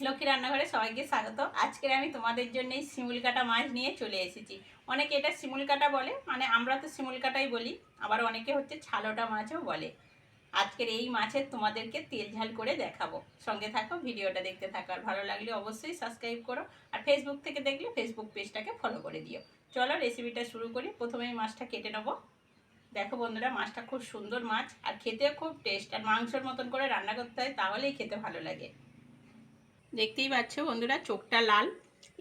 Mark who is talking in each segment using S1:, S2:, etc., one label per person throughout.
S1: লক্ষ্মী রান্নাঘরে সবাইকে স্বাগত। আজকের আমি তোমাদের জন্য এই শিমুল কাটা মাছ নিয়ে চলে এসেছি। অনেকে এটা শিমুল কাটা বলে মানে আমরা তো শিমুল কাটাই বলি, আবার অনেকে হচ্ছে ছালোটা মাছও বলে। আজকের এই মাছের তোমাদেরকে তেল ঝাল করে দেখাবো। সঙ্গে থাকো, ভিডিওটা দেখতে থাকো, আর ভালো লাগলে অবশ্যই সাবস্ক্রাইব করো, আর ফেসবুক থেকে দেখলে ফেসবুক পেজটাকে ফলো করে দিও। চলো রেসিপিটা শুরু করি। প্রথমে এই মাছটা কেটে নেব। দেখো বন্ধুরা, মাছটা খুব সুন্দর মাছ, আর খেতে খুব টেস্ট আর মাংসর মতন করে রান্না করতে হয়, তাহলেই খেতে ভালো লাগে। দেখতেই পাচ্ছ বন্ধুরা, চোখটা লাল।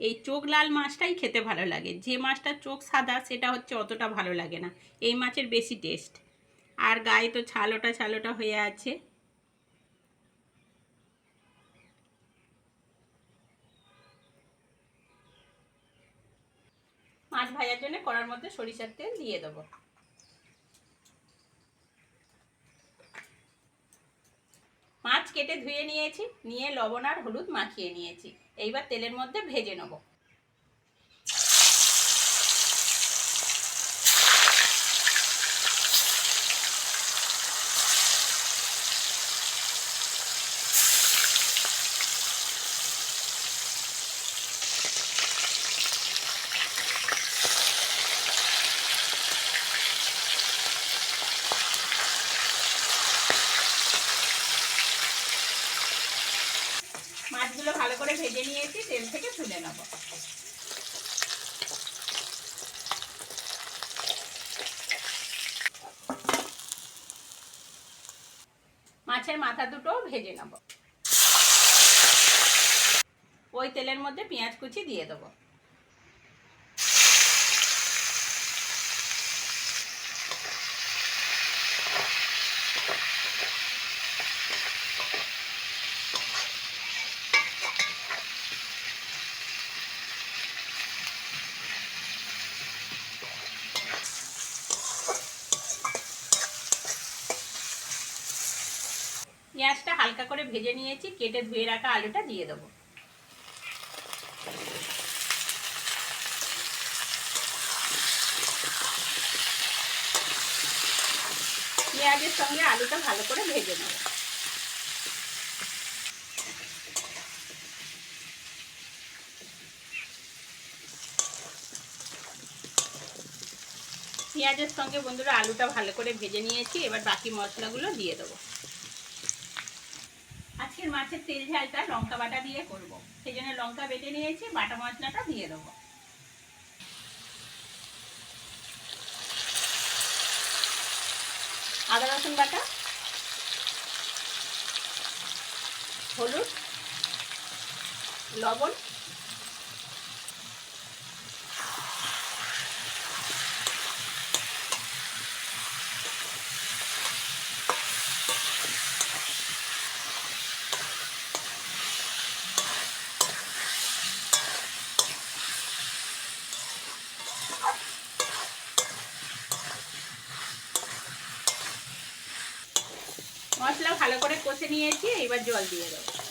S1: এই চোখ লাল মাছটাই খেতে ভালো লাগে। যে মাছটার চোখ সাদা, সেটা হচ্ছে অতটা ভালো লাগে না। এই মাছের বেশি টেস্ট আর গায়ে তো ছালোটা ছালোটা হয়ে আছে। মাছ ভাজার জন্য কড়ার মধ্যে সরিষার তেল দিয়ে দেবো মাছ কেটে ধুয়ে নিয়েছি নিয়ে লবণ আর হলুদ মাখিয়ে নিয়েছি। এইবার তেলের মধ্যে ভেজে নেব মাছগুলো ভালো করে ভেজে নিয়েছি, তেল থেকে তুলে নেব। মাছের মাথা দুটো ভেজে নেব। ওই তেলের মধ্যে পেঁয়াজ কুচি দিয়ে দেবো। পেঁয়াজটা হালকা করে ভেজে নিয়েছি, কেটে ধুয়ে রাখা আলুটা দিয়ে দেবো। পেঁয়াজের সঙ্গে আলুটা ভালো করে ভেজে নেব। পেঁয়াজের সঙ্গে বন্ধুরা আলুটা ভালো করে ভেজে নিয়েছি, এবার বাকি মশলাগুলো দিয়ে দেবো। আজকের মাছের তেল ঝালটা লঙ্কা বাটা দিয়ে করব। সেই জন্য লঙ্কা বেটে নিয়েছি, বাটা মশলাটা দিয়ে দেবো। আদা, রসুন বাটা, হলুদ, লবণ মশলা ভালো করে কষে নিয়েছি এবার জল দিয়ে দেবো।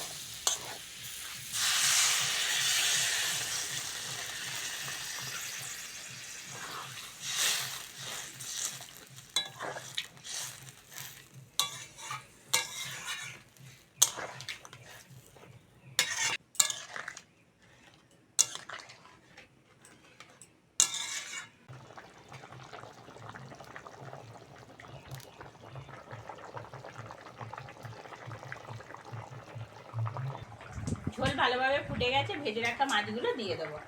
S1: ঝোল ভালোভাবে ফুটে গেছে ভেজে রাখা মাছগুলো দিয়ে দেবো।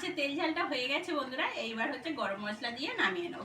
S1: মাছের তেল ঝালটা হয়ে গেছে বন্ধুরা এইবার হচ্ছে গরম মশলা দিয়ে নামিয়ে নেব।